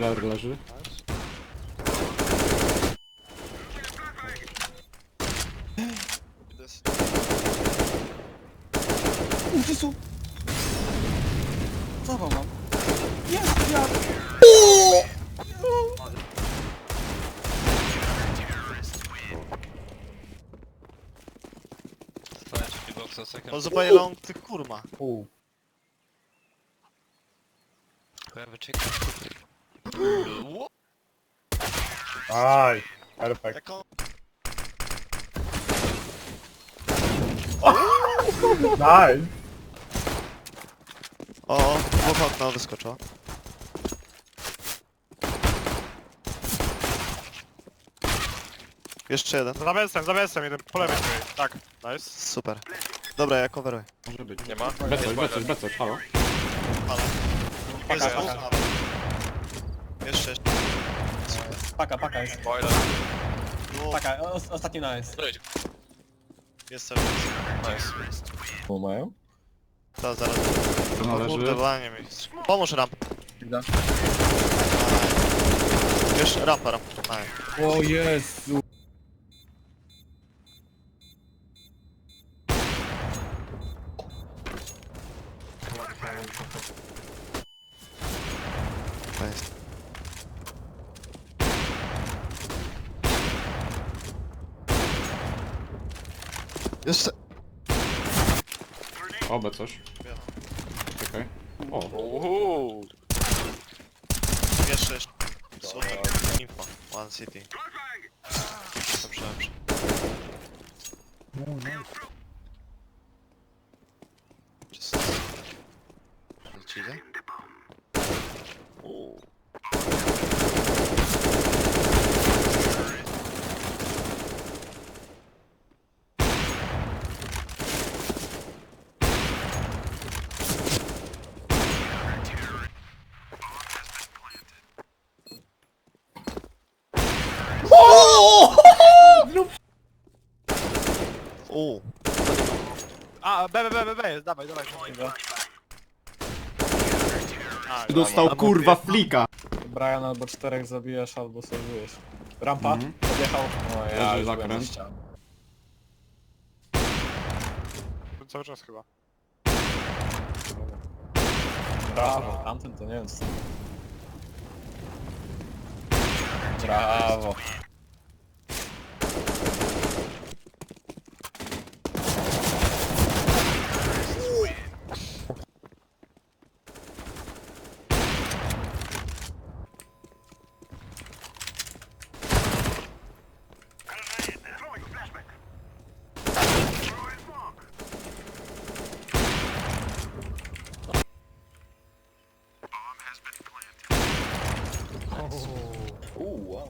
Filar leży. Jezu! Zawał mam. Jest, ja! On zupełnie long tych kurma. U. Aj, perfekt. Jak on... Nice. O, dwóch okno wyskoczyło. Jeszcze jeden. Za besem, za besem, jeden po lewej twojej. Tak, nice. Super. Dobra, ja coveruję. Może być. Nie ma? Becoś, becoś, becoś, halo. Jest dwóch nawet. Jeszcze, jeszcze. Paka, paka jest. Boiler. Paka, o, ostatni nice. Dojdź. Jest cały czas. U mają? To zaraz. To należy. mi. Pomóż ramp. Jeszcze rampa, rampa. Aj. O Jezu! Nice. Jeszcze. O, becoś. Czekaj. O, Uuu. Jeszcze, jeszcze. Super. Info. One city. Dobrze, dobrze. Czysto. Ci Uuu. A, B, B, B, B, B, dawaj, dawaj. Widzę. A, dostał kurwa flika. Brian albo czterech zabijasz, albo sejwujesz. Rampa? Mhm. Podjechał. O ja Leży już byłem zakręt. na ścianie. Cały czas chyba. Brawo, tamten to nie wiem co. Brawo. Ooh, wow.